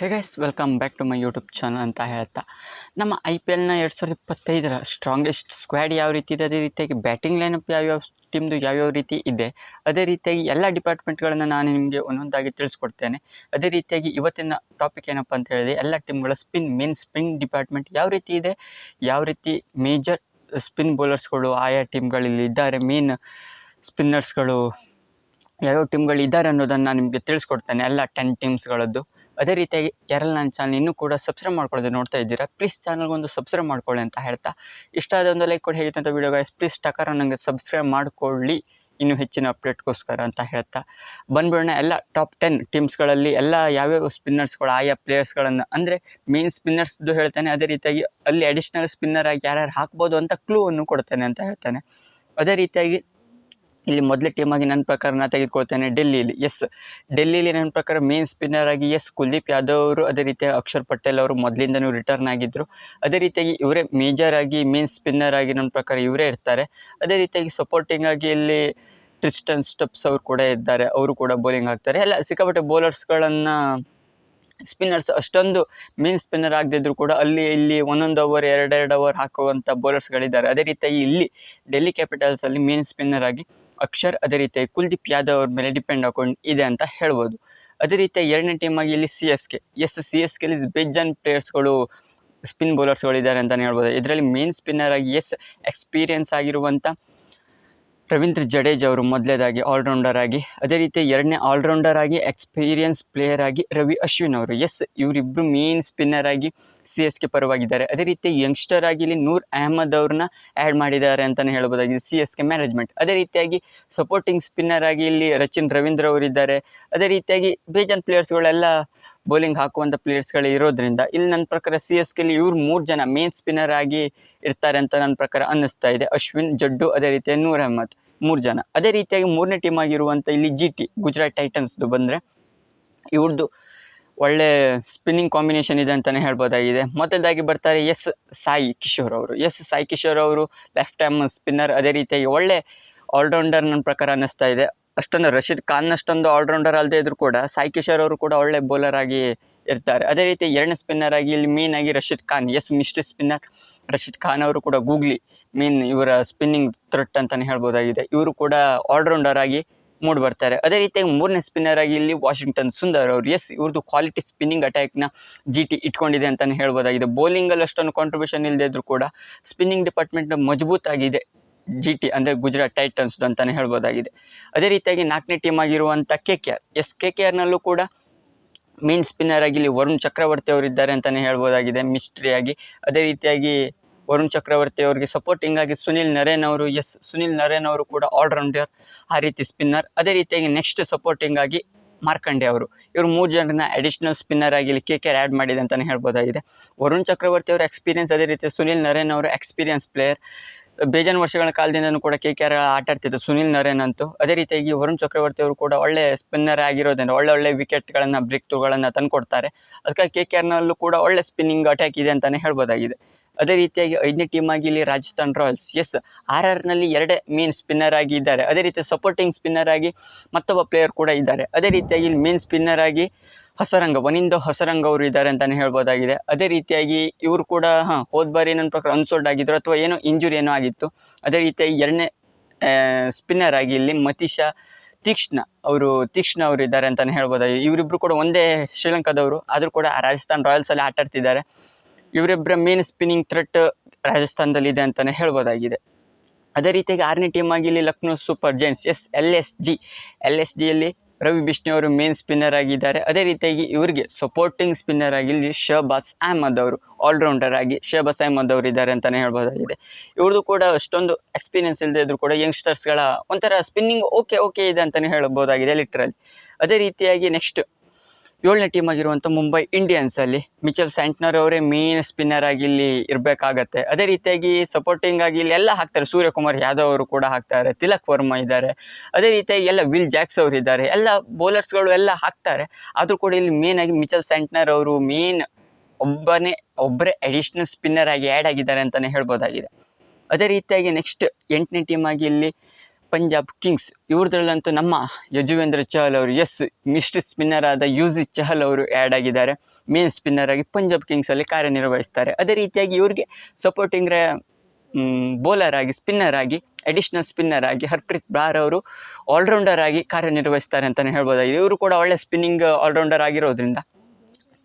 Hey guys welcome back to my YouTube channel ಅಂತ ಹೇಳ್ತಾ. ನಮ್ಮ ಐ ಪಿ ಎಲ್ನ ಎರಡು ಸಾವಿರದ ಇಪ್ಪತ್ತೈದರ ಸ್ಟ್ರಾಂಗೆಸ್ಟ್ ಸ್ಕ್ವಾಡ್ ಯಾವ ರೀತಿ ಇದೆ? ಅದೇ ರೀತಿಯಾಗಿ ಬ್ಯಾಟಿಂಗ್ ಲೈನಪ್ ಯಾವ್ಯಾವ ಟೀಮ್ದು ಯಾವ್ಯಾವ ರೀತಿ ಇದೆ? ಅದೇ ರೀತಿಯಾಗಿ ಎಲ್ಲ ಡಿಪಾರ್ಟ್ಮೆಂಟ್ಗಳನ್ನು ನಾನು ನಿಮಗೆ ಒಂದೊಂದಾಗಿ ತಿಳಿಸ್ಕೊಡ್ತೇನೆ. ಅದೇ ರೀತಿಯಾಗಿ ಇವತ್ತಿನ ಟಾಪಿಕ್ ಏನಪ್ಪ ಅಂತ ಹೇಳಿದ್ರೆ, ಎಲ್ಲ ಟೀಮ್ಗಳ ಸ್ಪಿನ್ ಮೇನ್ ಸ್ಪಿನ್ ಡಿಪಾರ್ಟ್ಮೆಂಟ್ ಯಾವ ರೀತಿ ಇದೆ? ಯಾವ ರೀತಿ ಮೇಜರ್ ಸ್ಪಿನ್ ಬೌಲರ್ಸ್ಗಳು ಆಯಾ ಟೀಮ್ಗಳಲ್ಲಿ ಇದ್ದಾರೆ? ಮೇನ್ ಸ್ಪಿನ್ನರ್ಸ್ಗಳು ಯಾವ್ಯಾವ ಟೀಮ್ಗಳು ಇದ್ದಾರೆ ಅನ್ನೋದನ್ನು ನಾನು ನಿಮಗೆ ತಿಳಿಸ್ಕೊಡ್ತೇನೆ. ಎಲ್ಲ ಟೆನ್ ಟೀಮ್ಸ್ಗಳದ್ದು ಅದೇ ರೀತಿಯಾಗಿ ಯಾರೆಲ್ಲ ನನ್ನ ಚಾನಲ್ ಇನ್ನೂ ಕೂಡ ಸಬ್ಸ್ಕ್ರೈಬ್ ಮಾಡ್ಕೊಳ್ಳೋದು ನೋಡ್ತಾ ಇದ್ದೀರಾ ಪ್ಲೀಸ್ ಚಾನಲ್ಗೊಂದು ಸಬ್ಸ್ಕ್ರೈಬ್ ಮಾಡ್ಕೊಳ್ಳಿ ಅಂತ ಹೇಳ್ತಾ. ಇಷ್ಟ ಆದ ಒಂದು ಲೈಕ್ ಕೊಡಿ ಅಂತ ವಿಡಿಯೋ ಗೈಸ್ ಪ್ಲೀಸ್ ಟಕರ ನನಗೆ ಸಬ್ಸ್ಕ್ರೈಬ್ ಮಾಡ್ಕೊಳ್ಳಿ. ಇನ್ನೂ ಹೆಚ್ಚಿನ ಅಪ್ಡೇಟ್ಗೋಸ್ಕರ ಅಂತ ಹೇಳ್ತಾ. ಬಂದ್ಬಿಡೋಣ ಎಲ್ಲ ಟಾಪ್ ಟೆನ್ ಟೀಮ್ಸ್ಗಳಲ್ಲಿ ಎಲ್ಲ ಯಾವ್ಯಾವ ಸ್ಪಿನ್ನರ್ಸ್ಗಳು ಆಯಾ ಪ್ಲೇಯರ್ಸ್ಗಳನ್ನು ಅಂದರೆ ಮೇನ್ ಸ್ಪಿನ್ನರ್ಸ್ದು ಹೇಳ್ತಾನೆ, ಅದೇ ರೀತಿಯಾಗಿ ಅಲ್ಲಿ ಅಡಿಷ್ನಲ್ ಸ್ಪಿನ್ನರ್ ಆಗಿ ಯಾರ್ಯಾರು ಹಾಕ್ಬೋದು ಅಂತ ಕ್ಲೂವನ್ನು ಕೊಡ್ತಾನೆ ಅಂತ ಹೇಳ್ತಾನೆ. ಅದೇ ರೀತಿಯಾಗಿ ಇಲ್ಲಿ ಮೊದಲೇ ಟೀಮಾಗಿ ನನ್ನ ಪ್ರಕಾರ ನಾನು ತೆಗೆದುಕೊಳ್ತೇನೆ. ಡೆಲ್ಲಿಲಿ ಎಸ್ ಡೆಲ್ಲಿಲಿ ನನ್ನ ಪ್ರಕಾರ ಮೇನ್ ಸ್ಪಿನ್ನರ್ ಆಗಿ ಎಸ್ ಕುಲ್ದೀಪ್ ಯಾದವ್ ಅವರು ಅದೇ ರೀತಿಯಾಗಿ ಅಕ್ಷರ್ ಪಟೇಲ್ ಅವರು ಮೊದಲಿಂದನೂ ರಿಟರ್ನ್ ಆಗಿದ್ದರು ಅದೇ ರೀತಿಯಾಗಿ ಇವರೇ ಮೇಜರ್ ಆಗಿ ಮೇನ್ ಸ್ಪಿನ್ನರ್ ಆಗಿ ನನ್ನ ಪ್ರಕಾರ ಇವರೇ ಇರ್ತಾರೆ. ಅದೇ ರೀತಿಯಾಗಿ ಸಪೋರ್ಟಿಂಗ್ ಆಗಿ ಇಲ್ಲಿ ಟ್ರಿಸ್ಟನ್ ಸ್ಟೆಪ್ಸ್ ಅವರು ಕೂಡ ಇದ್ದಾರೆ. ಅವರು ಕೂಡ ಬೌಲಿಂಗ್ ಹಾಕ್ತಾರೆ ಎಲ್ಲ ಸಿಕ್ಕಾಪಟ್ಟೆ ಬೌಲರ್ಸ್ಗಳನ್ನು ಸ್ಪಿನ್ನರ್ಸ್ ಅಷ್ಟೊಂದು ಮೇನ್ ಸ್ಪಿನ್ನರ್ ಆಗದಿದ್ರು ಕೂಡ ಅಲ್ಲಿ, ಇಲ್ಲಿ ಒಂದೊಂದು ಓವರ್ ಎರಡೆರಡು ಓವರ್ ಹಾಕುವಂಥ ಬೌಲರ್ಸ್ಗಳಿದ್ದಾರೆ ಅದೇ ರೀತಿಯಾಗಿ ಇಲ್ಲಿ ಡೆಲ್ಲಿ ಕ್ಯಾಪಿಟಲ್ಸಲ್ಲಿ ಮೇನ್ ಸ್ಪಿನ್ನರ್ ಆಗಿ ಅಕ್ಷರ್ ಅದೇ ರೀತಿಯಾಗಿ ಕುಲ್ದೀಪ್ ಯಾದವ್ ಅವ್ರ ಮೇಲೆ ಡಿಪೆಂಡ್ ಹಾಕೊಂಡು ಇದೆ ಅಂತ ಹೇಳ್ಬೋದು. ಅದೇ ರೀತಿಯಾಗಿ ಎರಡನೇ ಟೀಮಾಗಿ ಇಲ್ಲಿ C S K yes C S ಕೆಲಿ ಬೇಜಾನ್ ಪ್ಲೇಯರ್ಸ್ಗಳು ಸ್ಪಿನ್ ಬೌಲರ್ಸ್ಗಳಿದ್ದಾರೆ ಅಂತಲೇ ಹೇಳ್ಬೋದು. ಇದರಲ್ಲಿ ಮೇನ್ ಸ್ಪಿನ್ನರ್ ಆಗಿ ಎಸ್ ಎಕ್ಸ್ಪೀರಿಯನ್ಸ್ ಆಗಿರುವಂಥ ರವೀಂದ್ರ ಜಡೇಜ್ ಅವರು ಮೊದಲೇದಾಗಿ ಆಲ್ರೌಂಡರ್ ಆಗಿ, ಅದೇ ರೀತಿ ಎರಡನೇ ಆಲ್ರೌಂಡರ್ ಆಗಿ ಎಕ್ಸ್ಪೀರಿಯನ್ಸ್ ಪ್ಲೇಯರ್ ಆಗಿ ರವಿ ಅಶ್ವಿನ್ ಅವರು. ಎಸ್ ಇವರಿಬ್ಬರು ಮೇನ್ ಸ್ಪಿನ್ನರ್ ಆಗಿ ಸಿ ಎಸ್ ಕೆ ಪರವಾಗಿದ್ದಾರೆ. ಅದೇ ರೀತಿ ಯಂಗ್ಸ್ಟರ್ ಆಗಿ ಇಲ್ಲಿ ನೂರ್ ಅಹಮದ್ ಅವ್ರನ್ನ ಆ್ಯಡ್ ಮಾಡಿದ್ದಾರೆ ಅಂತಲೇ ಹೇಳ್ಬೋದಾಗಿದೆ ಸಿ ಎಸ್ ಕೆ ಮ್ಯಾನೇಜ್ಮೆಂಟ್ ಅದೇ ರೀತಿಯಾಗಿ ಸಪೋರ್ಟಿಂಗ್ ಸ್ಪಿನ್ನರ್ ಆಗಿ ಇಲ್ಲಿ ರಚಿನ್ ರವೀಂದ್ರ ಅವರಿದ್ದಾರೆ. ಅದೇ ರೀತಿಯಾಗಿ ಬೇಜಾನ್ ಪ್ಲೇಯರ್ಸ್ಗಳೆಲ್ಲ ಬೌಲಿಂಗ್ ಹಾಕುವಂಥ ಪ್ಲೇಯರ್ಸ್ಗಳು ಇರೋದ್ರಿಂದ ಇಲ್ಲಿ ನನ್ನ ಪ್ರಕಾರ ಸಿ ಎಸ್ ಕೆಲಿ ಇವ್ರು ಮೂರು ಜನ ಮೇನ್ ಸ್ಪಿನ್ನರ್ ಆಗಿ ಇರ್ತಾರೆ ಅಂತ ನನ್ನ ಪ್ರಕಾರ ಅನ್ನಿಸ್ತಾ ಇದೆ. ಅಶ್ವಿನ್, ಜಡ್ಡು, ಅದೇ ರೀತಿಯಾಗಿ ನೂರ್ ಅಹಮದ್ ಮೂರು ಜನ. ಅದೇ ರೀತಿಯಾಗಿ ಮೂರನೇ ಟೀಮ್ ಆಗಿರುವಂಥ ಇಲ್ಲಿ ಜಿ ಟಿ ಗುಜರಾತ್ ಟೈಟನ್ಸ್ದು ಬಂದರೆ ಇವ್ರದ್ದು ಒಳ್ಳೆ ಸ್ಪಿನ್ನಿಂಗ್ ಕಾಂಬಿನೇಷನ್ ಇದೆ ಅಂತಲೇ ಹೇಳ್ಬೋದಾಗಿದೆ. ಮೊದಲದಾಗಿ ಬರ್ತಾರೆ ಎಸ್ ಸಾಯಿ ಕಿಶೋರ್ ಅವರು. ಎಸ್ ಸಾಯಿ ಕಿಶೋರ್ ಅವರು ಲೆಫ್ಟ್ ಟೈಮ್ ಸ್ಪಿನ್ನರ್ ಅದೇ ರೀತಿಯಾಗಿ ಒಳ್ಳೆ ಆಲ್ರೌಂಡರ್ ನನ್ನ ಪ್ರಕಾರ ಅನ್ನಿಸ್ತಾ ಇದೆ. ಅಷ್ಟೊಂದು ರಶೀದ್ ಖಾನ್ ಅಷ್ಟೊಂದು ಆಲ್ರೌಂಡರ್ ಅಲ್ಲದೆ ಇದ್ರೂ ಕೂಡ ಸಾಯಿ ಕಿಶೋರ್ ಅವರು ಕೂಡ ಒಳ್ಳೆ ಬೌಲರ್ ಆಗಿ ಇರ್ತಾರೆ. ಅದೇ ರೀತಿ ಎರಡನೇ ಸ್ಪಿನ್ನರ್ ಆಗಿ ಇಲ್ಲಿ ಮೇನ್ ಆಗಿ Rashid Khan, yes mystery spinner Rashid Khan ಅವರು ಕೂಡ ಗೂಗ್ಲಿ ಮೀನ್ ಇವರ ಸ್ಪಿನ್ನಿಂಗ್ ಥ್ರೆಟ್ ಅಂತಲೇ ಹೇಳ್ಬೋದಾಗಿದೆ. ಇವರು ಕೂಡ ಆಲ್ರೌಂಡರ್ ಆಗಿ ಮೂಡ್ ಬರ್ತಾರೆ. ಅದೇ ರೀತಿಯಾಗಿ ಮೂರನೇ ಸ್ಪಿನ್ನರ್ ಆಗಿ ಇಲ್ಲಿ ವಾಷಿಂಗ್ಟನ್ ಸುಂದರ್ ಅವರು ಎಸ್ ಇವ್ರದ್ದು ಕ್ವಾಲಿಟಿ ಸ್ಪಿನ್ನಿಂಗ್ ಅಟ್ಯಾಕ್ನ ಜಿ ಟಿ ಇಟ್ಕೊಂಡಿದೆ ಅಂತಲೇ ಹೇಳ್ಬೋದಾಗಿದೆ. ಬೌಲಿಂಗಲ್ಲಿ ಅಷ್ಟೊಂದು ಕಾಂಟ್ರಿಬ್ಯೂಷನ್ ಇಲ್ಲದೆ ಇದ್ರು ಕೂಡ ಸ್ಪಿನ್ನಿಂಗ್ ಡಿಪಾರ್ಟ್ಮೆಂಟ್ ಮಜಬೂತಾಗಿದೆ ಜಿ ಟಿ ಅಂದರೆ ಗುಜರಾತ್ ಟೈಟನ್ಸ್ದು ಅಂತಲೇ ಹೇಳ್ಬೋದಾಗಿದೆ. ಅದೇ ರೀತಿಯಾಗಿ ನಾಲ್ಕನೇ ಟೀಮ್ ಆಗಿರುವಂಥ K K R yes K K ಆರ್ನಲ್ಲೂ ಕೂಡ ಮೇನ್ ಸ್ಪಿನ್ನರ್ ಆಗಿ ಇಲ್ಲಿ ವರುಣ್ ಚಕ್ರವರ್ತಿ ಅವರು ಇದ್ದಾರೆ ಅಂತಲೇ ಹೇಳ್ಬೋದಾಗಿದೆ ಮಿಸ್ಟ್ರಿಯಾಗಿ ಅದೇ ರೀತಿಯಾಗಿ ವರುಣ್ ಚಕ್ರವರ್ತಿ ಅವರಿಗೆ ಸಪೋರ್ಟಿಂಗ್ ಆಗಿ ಸುನಿಲ್ ನರೇನ್ ಅವರು, ಎಸ್, ಸುನಿಲ್ ನರೇನ್ ಅವರು ಕೂಡ ಆಲ್ರೌಂಡರ್ ಆ ರೀತಿ ಸ್ಪಿನ್ನರ್ ಅದೇ ರೀತಿಯಾಗಿ ನೆಕ್ಸ್ಟ್ ಸಪೋರ್ಟಿಂಗ್ ಆಗಿ ಮಾರ್ಕಂಡೆ ಅವರು. ಇವರು ಮೂರು ಜನರನ್ನ ಅಡಿಷನಲ್ ಸ್ಪಿನ್ನರ್ ಆಗಿ ಇಲ್ಲಿ ಕೆ ಕೆ ಆ್ಯಡ್ ಮಾಡಿದೆ ಅಂತಲೇ ಹೇಳ್ಬೋದಾಗಿದೆ. ವರುಣ್ ಚಕ್ರವರ್ತಿ ಅವರ ಎಕ್ಸ್ಪೀರಿಯನ್ಸ್ ಅದೇ ರೀತಿ ಸುನಿಲ್ ನರೇನ್ ಅವರು ಎಕ್ಸ್ಪೀರಿಯನ್ಸ್ ಪ್ಲೇಯರ್ ಬೇಜಾನ್ ವರ್ಷಗಳ ಕಾಲದಿಂದನೂ ಕೂಡ ಕೆ ಕೆ ಆರ್ ಆಟ ಸುನಿಲ್ ನರೇನ್ ಅಂತೂ. ಅದೇ ರೀತಿಯಾಗಿ ವರುಣ್ ಚಕ್ರವರ್ತಿ ಅವರು ಕೂಡ ಒಳ್ಳೆ ಸ್ಪಿನ್ನರ್ ಆಗಿರೋದ್ರಿಂದ, ಒಳ್ಳೆ ಒಳ್ಳೆ ವಿಕೆಟ್ಗಳನ್ನು ಬ್ರೇಕ್ ಥ್ರೂಗಳನ್ನು ತಂದುಕೊಡ್ತಾರೆ. ಅದಕ್ಕಾಗಿ ಕೆ ಕೆ ಆರ್ನಲ್ಲೂ ಕೂಡ ಒಳ್ಳೆ ಸ್ಪಿನ್ನಿಂಗ್ ಅಟ್ಯಾಕ್ ಇದೆ ಅಂತಲೇ ಹೇಳ್ಬೋದಾಗಿದೆ. ಅದೇ ರೀತಿಯಾಗಿ ಐದನೇ ಟೀಮ್ ಆಗಿ ಇಲ್ಲಿ ರಾಜಸ್ಥಾನ್ ರಾಯಲ್ಸ್ ಎಸ್ ಆರ್ ಆರ್ನಲ್ಲಿ ಎರಡೇ ಮೇನ್ ಸ್ಪಿನ್ನರ್ ಆಗಿ ಇದ್ದಾರೆ. ಅದೇ ರೀತಿ ಸಪೋರ್ಟಿಂಗ್ ಸ್ಪಿನ್ನರ್ ಆಗಿ ಮತ್ತೊಬ್ಬ ಪ್ಲೇಯರ್ ಕೂಡ ಇದ್ದಾರೆ. ಅದೇ ರೀತಿಯಾಗಿ ಇಲ್ಲಿ ಮೇನ್ ಸ್ಪಿನ್ನರ್ ಆಗಿ ಹೊಸರಂಗ ಒನಿಂದ ಹೊಸರಂಗ ಅವರು ಇದ್ದಾರೆ ಅಂತಲೇ ಹೇಳ್ಬೋದಾಗಿದೆ. ಅದೇ ರೀತಿಯಾಗಿ ಇವರು ಕೂಡ, ಹಾಂ, ಹೋದ ಬಾರಿ ನನ್ನ ಪ್ರಕಾರ ಅನ್ಸೋಲ್ಡ್ ಆಗಿದ್ರು ಅಥವಾ ಏನೋ ಇಂಜುರಿ ಏನೋ ಆಗಿತ್ತು. ಅದೇ ರೀತಿಯಾಗಿ ಎರಡನೇ ಸ್ಪಿನ್ನರ್ ಆಗಿ ಇಲ್ಲಿ ಮತೀಶಾ ತೀಕ್ಷ್ಣ ಅವರು ತೀಕ್ಷ್ಣ ಅವರು ಇದ್ದಾರೆ ಅಂತಲೇ ಹೇಳ್ಬೋದಾಗಿದೆ. ಇವರಿಬ್ಬರು ಕೂಡ ಒಂದೇ ಶ್ರೀಲಂಕಾದವರು. ಆದರೂ ಕೂಡ ರಾಜಸ್ಥಾನ್ ರಾಯಲ್ಸಲ್ಲಿ ಆಟ ಆಡ್ತಿದ್ದಾರೆ ಇವರಿಬ್ಬರ ಮೇನ್ ಸ್ಪಿನ್ನಿಂಗ್ ಥ್ರೆಟ್ ರಾಜಸ್ಥಾನದಲ್ಲಿ ಇದೆ ಅಂತಲೇ ಹೇಳ್ಬೋದಾಗಿದೆ. ಅದೇ ರೀತಿಯಾಗಿ ಆರನೇ ಟೀಮ್ ಆಗಿ ಇಲ್ಲಿ Lucknow super giants yes, L S G, L S ಜಿಯಲ್ಲಿ ರವಿ ಬಿಷ್ಣು ಅವರು ಮೇನ್ ಸ್ಪಿನ್ನರ್ ಆಗಿದ್ದಾರೆ. ಅದೇ ರೀತಿಯಾಗಿ ಇವರಿಗೆ ಸಪೋರ್ಟಿಂಗ್ ಸ್ಪಿನ್ನರ್ ಆಗಿ ಇಲ್ಲಿ ಶಹಬಾಸ್ ಅಹಮದ್ ಅವರು ಆಲ್ರೌಂಡರ್ ಆಗಿ ಶಹಬಾಸ್ ಅಹಮದ್ ಅವರು ಇದ್ದಾರೆ ಅಂತಲೇ ಹೇಳ್ಬೋದಾಗಿದೆ. ಇವ್ರದ್ದು ಕೂಡ ಅಷ್ಟೊಂದು ಎಕ್ಸ್ಪೀರಿಯನ್ಸ್ ಇಲ್ಲದೆ ಇದ್ರು ಕೂಡ ಯಂಗ್ಸ್ಟರ್ಸ್ಗಳ ಒಂಥರ ಸ್ಪಿನ್ನಿಂಗ್ ಓಕೆ ಓಕೆ ಇದೆ ಅಂತಲೇ ಹೇಳ್ಬೋದಾಗಿದೆ ಲಿಟ್ರಲ್ಲಿ ಅದೇ ರೀತಿಯಾಗಿ ನೆಕ್ಸ್ಟ್ ಏಳನೇ ಟೀಮ್ ಆಗಿರುವಂಥ ಮುಂಬೈ ಇಂಡಿಯನ್ಸ್ ಅಲ್ಲಿ ಮಿಚಲ್ ಸ್ಯಾಂಟ್ನರ್ ಅವರೇ ಮೇನ್ ಸ್ಪಿನ್ನರ್ ಆಗಿ ಇಲ್ಲಿ ಇರಬೇಕಾಗತ್ತೆ. ಅದೇ ರೀತಿಯಾಗಿ ಸಪೋರ್ಟಿಂಗ್ ಆಗಿ ಇಲ್ಲಿ ಎಲ್ಲ ಹಾಕ್ತಾರೆ. ಸೂರ್ಯಕುಮಾರ್ ಯಾದವ್ ಅವರು ಕೂಡ ಹಾಕ್ತಾರೆ. ತಿಲಕ್ ವರ್ಮಾ ಇದ್ದಾರೆ. ಅದೇ ರೀತಿಯಾಗಿ ಎಲ್ಲ ವಿಲ್ ಜಾಕ್ಸ್ ಅವರು ಇದ್ದಾರೆ. ಎಲ್ಲ ಬೌಲರ್ಸ್ಗಳು ಎಲ್ಲ ಹಾಕ್ತಾರೆ. ಆದರೂ ಕೂಡ ಇಲ್ಲಿ ಮೇನ್ ಆಗಿ ಮಿಚಲ್ ಸ್ಯಾಂಟ್ನರ್ ಅವರು ಮೇನ್ ಒಬ್ಬನೇ, ಒಬ್ಬರೇ ಅಡಿಷ್ನಲ್ ಸ್ಪಿನ್ನರ್ ಆಗಿ ಆ್ಯಡ್ ಆಗಿದ್ದಾರೆ ಅಂತಲೇ ಹೇಳ್ಬೋದಾಗಿದೆ. ಅದೇ ರೀತಿಯಾಗಿ ನೆಕ್ಸ್ಟ್ ಎಂಟನೇ ಟೀಮ್ ಆಗಿ ಇಲ್ಲಿ ಪಂಜಾಬ್ ಕಿಂಗ್ಸ್. ಇವ್ರದ್ರಲ್ಲಂತೂ ನಮ್ಮ ಯಜುವೇಂದ್ರ ಚಹಲ್ ಅವರು ಎಸ್ ಮಿಸ್ಟ್ ಸ್ಪಿನ್ನರ್ ಆದ ಯೂಸಿ ಚಹಲ್ ಅವರು ಆ್ಯಡ್ ಆಗಿದ್ದಾರೆ. ಮೇನ್ ಸ್ಪಿನ್ನರ್ ಆಗಿ ಪಂಜಾಬ್ ಕಿಂಗ್ಸಲ್ಲಿ ಕಾರ್ಯನಿರ್ವಹಿಸ್ತಾರೆ. ಅದೇ ರೀತಿಯಾಗಿ ಇವ್ರಿಗೆ ಸಪೋರ್ಟಿಂಗ್ ಬೌಲರ್ ಆಗಿ ಸ್ಪಿನ್ನರ್ ಆಗಿ ಅಡಿಷ್ನಲ್ ಸ್ಪಿನ್ನರ್ ಆಗಿ ಹರ್ಪ್ರೀತ್ ಬ್ರಾರ್ ಅವರು ಆಲ್ರೌಂಡರ್ ಆಗಿ ಕಾರ್ಯನಿರ್ವಹಿಸ್ತಾರೆ ಅಂತಲೇ ಹೇಳ್ಬೋದಾಗಿದೆ. ಇವರು ಕೂಡ ಒಳ್ಳೆ ಸ್ಪಿನ್ನಿಂಗ್ ಆಲ್ರೌಂಡರ್ ಆಗಿರೋದ್ರಿಂದ.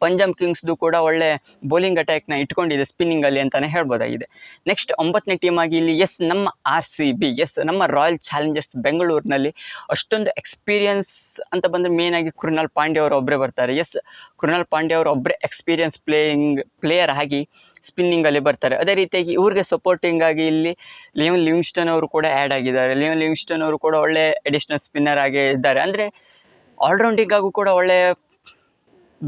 ಪಂಜಾಬ್ ಕಿಂಗ್ಸ್ದು ಕೂಡ ಒಳ್ಳೆ ಬೌಲಿಂಗ್ ಅಟ್ಯಾಕ್ನ ಇಟ್ಕೊಂಡಿದೆ ಸ್ಪಿನ್ನಿಂಗಲ್ಲಿ ಅಂತಲೇ ಹೇಳ್ಬೋದಾಗಿದೆ. ನೆಕ್ಸ್ಟ್ ಒಂಬತ್ತನೇ ಟೀಮ್ ಆಗಿ ಇಲ್ಲಿ ಎಸ್ ನಮ್ಮ ಆರ್ ಸಿ ಬಿ ಎಸ್ ನಮ್ಮ ರಾಯಲ್ ಚಾಲೆಂಜರ್ಸ್ ಬೆಂಗಳೂರಿನಲ್ಲಿ ಅಷ್ಟೊಂದು ಎಕ್ಸ್ಪೀರಿಯನ್ಸ್ ಅಂತ ಬಂದರೆ ಮೇನ್ ಆಗಿ ಕೃಣಾಲ್ ಪಾಂಡ್ಯ ಅವರು ಒಬ್ಬರೇ ಬರ್ತಾರೆ. ಎಸ್ ಕೃಣಾಲ್ ಪಾಂಡೆ ಅವರು ಒಬ್ಬರೇ ಎಕ್ಸ್ಪೀರಿಯನ್ಸ್ ಪ್ಲೇಯಿಂಗ್ ಪ್ಲೇಯರ್ ಆಗಿ ಸ್ಪಿನ್ನಿಂಗಲ್ಲಿ ಬರ್ತಾರೆ. ಅದೇ ರೀತಿಯಾಗಿ ಇವ್ರಿಗೆ ಸಪೋರ್ಟಿಂಗ್ ಆಗಿ ಇಲ್ಲಿ ಲಿಯೋನ್ ಲಿವಿಂಗ್ಸ್ಟನ್ ಅವರು ಕೂಡ ಆ್ಯಡ್ ಆಗಿದ್ದಾರೆ. ಲಿಯೋನ್ ಲಿವಿಂಗ್ಸ್ಟನ್ ಅವರು ಕೂಡ ಒಳ್ಳೆ ಅಡಿಷ್ನಲ್ ಸ್ಪಿನ್ನರ್ ಆಗಿ ಇದ್ದಾರೆ. ಅಂದರೆ ಆಲ್ರೌಂಡಿಂಗ್ ಆಗೂ ಕೂಡ ಒಳ್ಳೆ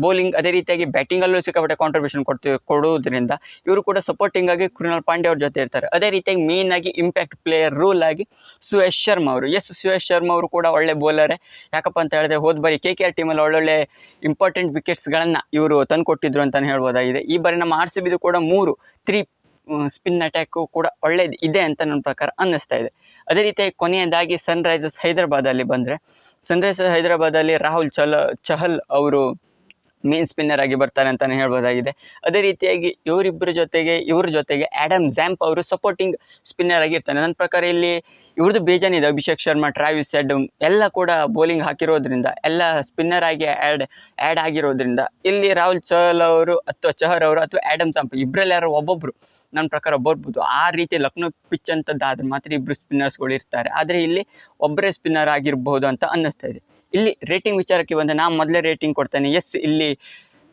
ಬೌಲಿಂಗ್ ಅದೇ ರೀತಿಯಾಗಿ ಬ್ಯಾಟಿಂಗಲ್ಲೂ ಸಿಕ್ಕಾಪಟ್ಟೆ ಕಾಂಟ್ರಿಬ್ಯೂಷನ್ ಕೊಡ್ತೀವಿ ಕೊಡುವುದರಿಂದ ಇವರು ಕೂಡ ಸಪೋರ್ಟಿಂಗ್ ಆಗಿ ಕೃಣಾಲ್ ಪಾಂಡ್ಯ ಅವ್ರ ಜೊತೆ ಇರ್ತಾರೆ. ಅದೇ ರೀತಿಯಾಗಿ ಮೇನ್ ಆಗಿ ಇಂಪ್ಯಾಕ್ಟ್ ಪ್ಲೇಯರ್ ರೂಲ್ ಆಗಿ ಸುಯೇಶ್ ಶರ್ಮಾ ಅವರು. ಎಸ್ ಸುಯೇಶ್ ಶರ್ಮಾ ಅವರು ಕೂಡ ಒಳ್ಳೆ ಬೌಲರೇ ಯಾಕಪ್ಪ ಅಂತ ಹೇಳಿದ್ರೆ ಹೋದ ಬಾರಿ ಕೆ ಕೆ ಆರ್ ಟೀಮಲ್ಲಿ ಒಳ್ಳೊಳ್ಳೆ ಇಂಪಾರ್ಟೆಂಟ್ ವಿಕೆಟ್ಸ್ಗಳನ್ನು ಇವರು ತಂದುಕೊಟ್ಟಿದ್ರು ಅಂತಲೇ ಹೇಳ್ಬೋದಾಗಿದೆ. ಈ ಬಾರಿ ನಮ್ಮ ಆರ್ ಸಿ ಬಿದು ಕೂಡ ಮೂರು ತ್ರೀ ಸ್ಪಿನ್ ಅಟ್ಯಾಕು ಕೂಡ ಒಳ್ಳೇದು ಇದೆ ಅಂತ ನನ್ನ ಪ್ರಕಾರ ಅನ್ನಿಸ್ತಾ ಇದೆ. ಅದೇ ರೀತಿಯಾಗಿ ಕೊನೆಯದಾಗಿ ಸನ್ರೈಸರ್ಸ್ ಹೈದರಾಬಾದಲ್ಲಿ ಬಂದರೆ ಸನ್ರೈಸರ್ಸ್ ಹೈದರಾಬಾದಲ್ಲಿ ರಾಹುಲ್ ಚಲ, ಚಹಲ್ ಅವರು ಮೇನ್ ಸ್ಪಿನ್ನರ್ ಆಗಿ ಬರ್ತಾರೆ ಅಂತಲೇ ಹೇಳ್ಬೋದಾಗಿದೆ. ಅದೇ ರೀತಿಯಾಗಿ ಇವರಿಬ್ಬರ ಜೊತೆಗೆ, ಇವ್ರ ಜೊತೆಗೆ ಆ್ಯಡಮ್ ಜ್ಯಾಂಪ್ ಅವರು ಸಪೋರ್ಟಿಂಗ್ ಸ್ಪಿನ್ನರ್ ಆಗಿರ್ತಾನೆ. ನನ್ನ ಪ್ರಕಾರ ಇಲ್ಲಿ ಇವ್ರದ್ದು ಬೇಜಾನಿದೆ. ಅಭಿಷೇಕ್ ಶರ್ಮಾ ಟ್ರಾವಿಸ್ ಸೆಡ್ ಎಲ್ಲ ಕೂಡ ಬೌಲಿಂಗ್ ಹಾಕಿರೋದ್ರಿಂದ, ಎಲ್ಲ ಸ್ಪಿನ್ನರ್ ಆಗಿ ಆ್ಯಡ್ ಆ್ಯಡ್ ಆಗಿರೋದ್ರಿಂದ, ಇಲ್ಲಿ ರಾಹುಲ್ ಚಹಲ್ ಅವರು ಅಥವಾ ಚಹರ್ ಅವರು ಅಥವಾ ಆ್ಯಡಮ್ ಜಾಂಪ್ ಇಬ್ಬರಲ್ಲಿ ಯಾರೋ ಒಬ್ಬೊಬ್ಬರು ನನ್ನ ಪ್ರಕಾರ ಬರ್ಬೋದು. ಆ ರೀತಿ ಲಕ್ನೋ ಪಿಚ್ ಅಂತದ್ದಾದ್ರೆ ಮಾತ್ರ ಇಬ್ಬರು ಸ್ಪಿನ್ನರ್ಸ್ಗಳು ಇರ್ತಾರೆ. ಆದರೆ ಇಲ್ಲಿ ಒಬ್ಬರೇ ಸ್ಪಿನ್ನರ್ ಆಗಿರ್ಬೋದು ಅಂತ ಅನ್ನಿಸ್ತಾ ಇದೆ. ಇಲ್ಲಿ ರೇಟಿಂಗ್ ವಿಚಾರಕ್ಕೆ ಬಂದರೆ ನಾನು ಮೊದಲೇ ರೇಟಿಂಗ್ ಕೊಡ್ತೇನೆ. ಎಸ್, ಇಲ್ಲಿ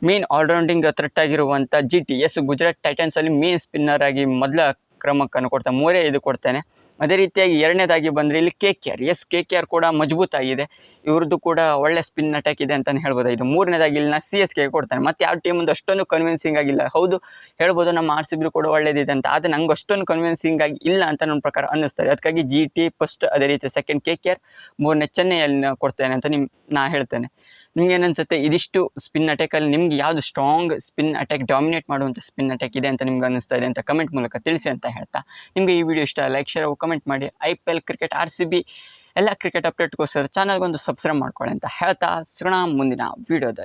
ಮೇನ್ ಆಲ್ರೌಂಡಿಂಗ್ ಥ್ರೆಟ್ ಆಗಿರುವಂಥ ಜಿ ಟಿ ಎಸ್ ಗುಜರಾತ್ ಟೈಟನ್ಸಲ್ಲಿ ಮೇನ್ ಸ್ಪಿನ್ನರ್ ಆಗಿ ಮೊದಲ ಕ್ರಮಕ್ಕನ್ನು ಕೊಡ್ತಾನೆ. ಮೂರೇ ಇದು ಕೊಡ್ತೇನೆ. ಅದೇ ರೀತಿಯಾಗಿ ಎರಡನೇದಾಗಿ ಬಂದರೆ ಇಲ್ಲಿ K K R yes K K R ಕೂಡ ಮಜಬೂತಾಗಿದೆ. ಇವ್ರದ್ದು ಕೂಡ ಒಳ್ಳೆ ಸ್ಪಿನ್ ಅಟ್ಯಾಕ್ ಇದೆ ಅಂತಲೇ ಹೇಳ್ಬೋದಾಗಿದೆ ಮೂರನೇದಾಗಿ ಇಲ್ಲಿ ನಾನು ಸಿ ಎಸ್ ಕೆ ಕೊಡ್ತಾನೆ. ಮತ್ತು ಯಾವ ಟೀಮೊಂದು ಅಷ್ಟೊಂದು ಕನ್ವಿನ್ಸಿಂಗ್ ಆಗಿಲ್ಲ. ಹೌದು, ಹೇಳ್ಬೋದು ನಮ್ಮ ಆರ್ ಸಿ ಬಿ ಕೂಡ ಒಳ್ಳೇದಿದೆ ಅಂತ. ಆದರೆ ನಂಗೆ ಅಷ್ಟೊಂದು ಕನ್ವಿನ್ಸಿಂಗ್ ಆಗಿ ಇಲ್ಲ ಅಂತ ನನ್ನ ಪ್ರಕಾರ ಅನ್ನಿಸ್ತಾರೆ. ಅದಕ್ಕಾಗಿ ಜಿ ಟಿ ಫಸ್ಟ್ ಅದೇ ರೀತಿ ಸೆಕೆಂಡ್ ಕೆ ಕೆ ಆರ್ ಮೂರನೇ ಚೆನ್ನೈಯಲ್ಲಿ ನಾನು ಕೊಡ್ತೇನೆ ಅಂತ ನಿಮ್ಮ ನಾ ಹೇಳ್ತೇನೆ. ನಿಮ್ಗೆ ಏನನ್ಸುತ್ತೆ ಇದಿಷ್ಟು ಸ್ಪಿನ್ ಅಟ್ಯಾಕಲ್ಲಿ ನಿಮ್ಗೆ ಯಾವುದು ಸ್ಟ್ರಾಂಗ್ ಸ್ಪಿನ್ ಅಟ್ಯಾಕ್ ಡಾಮಿನೇಟ್ ಮಾಡುವಂಥ ಸ್ಪಿನ್ ಅಟ್ಯಾಕ್ ಇದೆ ಅಂತ ನಿಮ್ಗೆ ಅನಿಸ್ತಾ ಇದೆ ಅಂತ ಕಮೆಂಟ್ ಮೂಲಕ ತಿಳಿಸಿ ಅಂತ ಹೇಳ್ತಾ. ನಿಮಗೆ ಈ ವಿಡಿಯೋ ಇಷ್ಟ ಲೈಕ್ ಶೇರ್ ಕಮೆಂಟ್ ಮಾಡಿ. I P L cricket R C B ಎಲ್ಲ ಕ್ರಿಕೆಟ್ ಅಪ್ಡೇಟ್ಗೋಸ್ಕರ ಚಾನಲ್ಗೊಂದು ಸಬ್ಸ್ಕ್ರೈಬ್ ಮಾಡ್ಕೊಳ್ಳಿ ಅಂತ ಹೇಳ್ತಾ. ಸಿಗೋಣ ಮುಂದಿನ ವಿಡಿಯೋದಲ್ಲಿ